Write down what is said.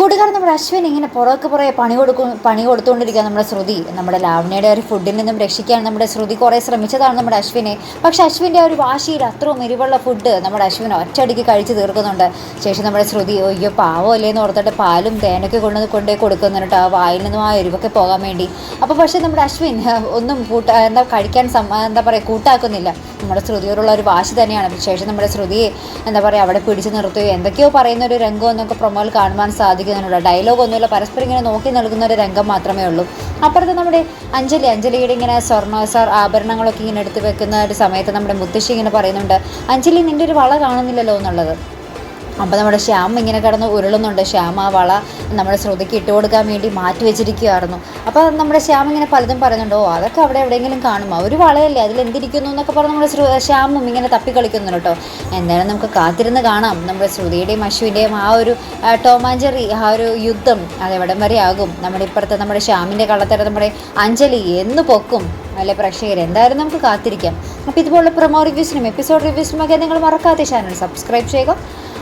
കൂട്ടുകാരൻ നമ്മുടെ അശ്വിൻ ഇങ്ങനെ പുറകെ പുറകെ പണി കൊടുക്കും പണി കൊടുത്തുകൊണ്ടിരിക്കുക നമ്മുടെ ശ്രുതി. നമ്മുടെ ലാവണയുടെ ഒരു ഫുഡിൽ നിന്നും രക്ഷിക്കാൻ നമ്മുടെ ശ്രുതി കുറേ ശ്രമിച്ചതാണ് നമ്മുടെ അശ്വിനെ. പക്ഷേ അശ്വിന്റെ ഒരു വാശിയിൽ അത്രയും എരിവുള്ള ഫുഡ് നമ്മുടെ അശ്വിൻ ഒറ്റയടിക്ക് കഴിച്ച് തീർക്കുന്നുണ്ട്. ശേഷം നമ്മുടെ ശ്രുതി അയ്യോ പാവം അല്ലേന്ന് ഓർത്തിട്ട് പാലും തേനൊക്കെ കൊണ്ടു കൊണ്ടേ കൊടുക്കുന്നുണ്ട് ആ വായിൽ നിന്നും ആ എരിവൊക്കെ പോകാൻ വേണ്ടി. അപ്പോൾ പക്ഷേ നമ്മുടെ അശ്വിൻ ഒന്നും കൂട്ട എന്താ കഴിക്കാൻ എന്താ പറയുക കൂട്ടാക്കുന്നില്ല. നമ്മുടെ ശ്രുതിയോടുള്ള ഒരു വാശി തന്നെയാണ്. ശേഷം നമ്മുടെ ശ്രുതിയെ എന്താ പറയുക അവിടെ പിടിച്ചു നിർത്തുകയോ എന്തൊക്കെയോ പറയുന്ന ഒരു രംഗം എന്നൊക്കെ പ്രൊമോയിൽ കാണുവാൻ സാധിക്കുന്നുണ്ട് ഡയലോഗ് ഒന്നുമില്ല. പരസ്പരം ഇങ്ങനെ നോക്കി നൽകുന്ന ഒരു രംഗം മാത്രമേ ഉള്ളൂ. അപ്പുറത്ത് നമ്മുടെ അഞ്ജലി അഞ്ജലിയുടെ ഇങ്ങനെ സ്വർണ സാർ ആഭരണങ്ങളൊക്കെ ഇങ്ങനെ എടുത്ത് വെക്കുന്ന ഒരു സമയത്ത് നമ്മുടെ മുത്തശ്ശി ഇങ്ങനെ പറയുന്നുണ്ട് അഞ്ജലി നിന്റെ ഒരു വള കാണുന്നില്ലല്ലോ എന്നുള്ളത്. അപ്പോൾ നമ്മുടെ ശ്യാം ഇങ്ങനെ കിടന്ന് ഉരുളുന്നുണ്ട്. ശ്യാം ആ വള നമ്മുടെ ശ്രുതിക്ക് ഇട്ട് കൊടുക്കാൻ വേണ്ടി മാറ്റി വെച്ചിരിക്കുകയായിരുന്നു അപ്പോൾ നമ്മുടെ ശ്യാം ഇങ്ങനെ പലതും പറയുന്നുണ്ട്. ഓ അതൊക്കെ അവിടെ എവിടെയെങ്കിലും കാണും. ഒരു വളയല്ലേ അതിൽ എന്തിരിക്കുന്നു എന്നൊക്കെ പറഞ്ഞ് നമ്മുടെ ശ്യാമും ഇങ്ങനെ തപ്പിക്കളിക്കുന്നുണ്ട് കേട്ടോ. എന്തായാലും നമുക്ക് കാത്തിരുന്ന് കാണാം. നമ്മുടെ ശ്രുതിയുടെയും അശ്വിന്റെയും ആ ഒരു ടോമാഞ്ചറി ആ ഒരു യുദ്ധം അതെവിടം വരെ ആകും? നമ്മുടെ ഇപ്പുറത്തെ നമ്മുടെ ശ്യാമിന്റെ കള്ളത്തരം നമ്മുടെ അഞ്ജലി എന്ന് പൊക്കും. അല്ലെ പ്രേക്ഷകർ എന്തായാലും നമുക്ക് കാത്തിരിക്കാം. അപ്പോൾ ഇതുപോലുള്ള പ്രൊമോ റിവ്യൂസിനും എപ്പിസോഡ് റിവ്യൂസിനും ഒക്കെ നിങ്ങൾ മറക്കാതെ ചാനൽ സബ്സ്ക്രൈബ് ചെയ്യുക.